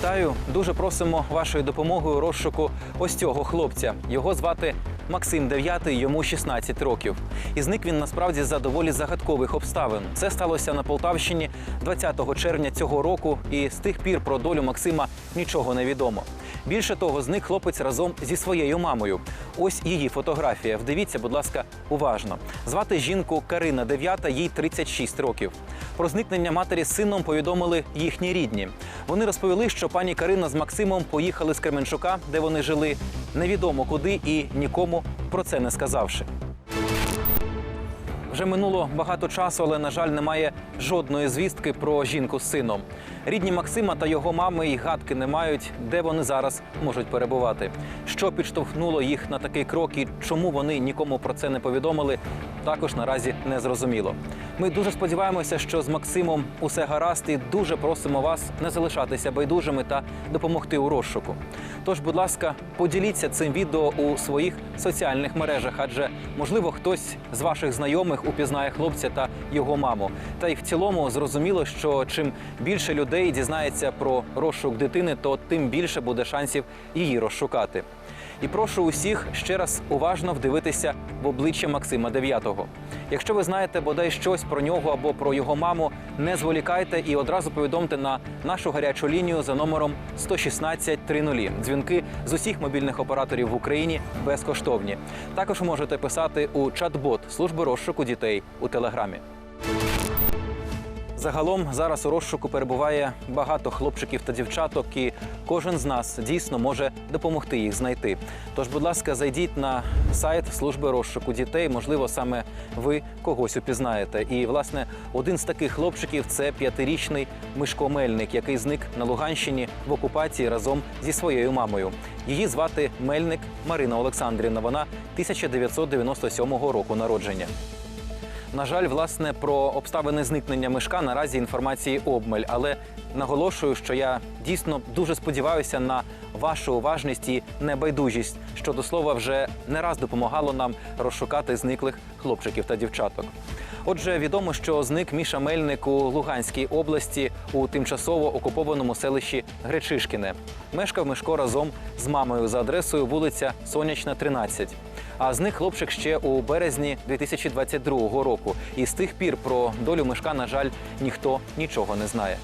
Вітаю! Дуже просимо вашої допомоги у розшуку ось цього хлопця. Його звати Максим Дев'ятий, йому 16 років. І зник він насправді за доволі загадкових обставин. Це сталося на Полтавщині 20 червня цього року, і з тих пір про долю Максима нічого не відомо. Більше того, зник хлопець разом зі своєю мамою. Ось її фотографія. Вдивіться, будь ласка, уважно. Звати жінку Карина Дев'ята, їй 36 років. Про зникнення матері з сином повідомили їхні рідні. Вони розповіли, що пані Карина з Максимом поїхали з Кременчука, де вони жили, невідомо куди і нікому про це не сказавши. Вже минуло багато часу, але на жаль, немає жодної звістки про жінку з сином. Рідні Максима та його мами й гадки не мають, де вони зараз можуть перебувати. Що підштовхнуло їх на такий крок і чому вони нікому про це не повідомили, також наразі не зрозуміло. Ми дуже сподіваємося, що з Максимом усе гаразд, і дуже просимо вас не залишатися байдужими та допомогти у розшуку. Тож, будь ласка, поділіться цим відео у своїх соціальних мережах, адже можливо хтось з ваших знайомих упізнає хлопця та його маму. Та й в цілому зрозуміло, що чим більше людей дізнається про розшук дитини, то тим більше буде шансів її розшукати. І прошу усіх ще раз уважно вдивитися в обличчя Максима Дев'ятого. Якщо ви знаєте бодай щось про нього або про його маму, не зволікайте і одразу повідомте на нашу гарячу лінію за номером 116 30. Дзвінки з усіх мобільних операторів в Україні безкоштовні. Також можете писати у чат-бот служби розшуку дітей у телеграмі. Загалом зараз у розшуку перебуває багато хлопчиків та дівчаток, і кожен з нас дійсно може допомогти їх знайти. Тож, будь ласка, зайдіть на сайт служби розшуку дітей. Можливо, саме ви когось упізнаєте. І власне один з таких хлопчиків це п'ятирічний Мишко Мельник, який зник на Луганщині в окупації разом зі своєю мамою. Її звати Мельник Марина Олександрівна. Вона 1997 року народження. На жаль, власне, про обставини зникнення мишка наразі інформації обмаль, але наголошую, що я дійсно дуже сподіваюся на вашу уважність і небайдужість, що до слова вже не раз допомагало нам розшукати зниклих хлопчиків та дівчаток. Отже, відомо, що зник Міша Мельник у Луганській області у тимчасово окупованому селищі Гречишкіне. Мешкав Мишко разом з мамою за адресою вулиця Сонячна, 13. А зник хлопчик ще у березні 2022 року. І з тих пір про долю Мишка, на жаль, ніхто нічого не знає.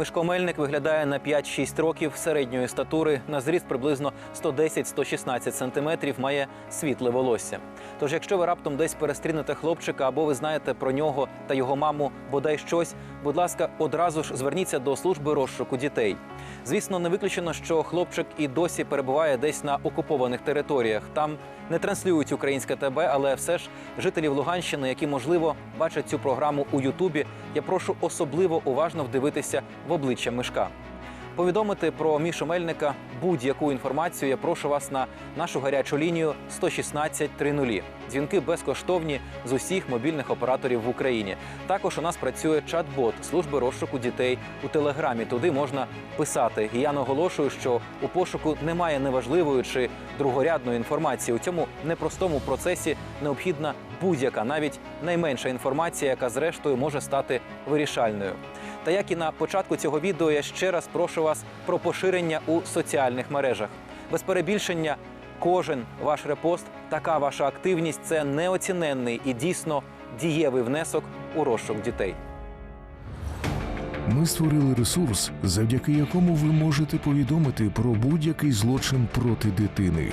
Мишко Мельник виглядає на 5-6 років середньої статури, на зріст приблизно 110-116 сантиметрів, має світле волосся. Тож, якщо ви раптом десь перестрінете хлопчика або ви знаєте про нього та його маму бодай щось, будь ласка, одразу ж зверніться до служби розшуку дітей. Звісно, не виключено, що хлопчик і досі перебуває десь на окупованих територіях. Там не транслюють українське ТБ, але все ж жителів Луганщини, які можливо бачать цю програму у Ютубі, я прошу особливо уважно вдивитися в обличчя мишка. Повідомити про Мішу Мельника будь-яку інформацію я прошу вас на нашу гарячу лінію 116 30. Дзвінки безкоштовні з усіх мобільних операторів в Україні. Також у нас працює чат-бот служби розшуку дітей у телеграмі. Туди можна писати. І я наголошую, що у пошуку немає неважливої чи другорядної інформації. У цьому непростому процесі необхідна будь-яка, навіть найменша інформація, яка зрештою може стати вирішальною. Та як і на початку цього відео, я ще раз прошу вас про поширення у соціальних мережах. Без перебільшення, кожен ваш репост, така ваша активність це неоціненний і дійсно дієвий внесок у розшук дітей. Ми створили ресурс, завдяки якому ви можете повідомити про будь-який злочин проти дитини.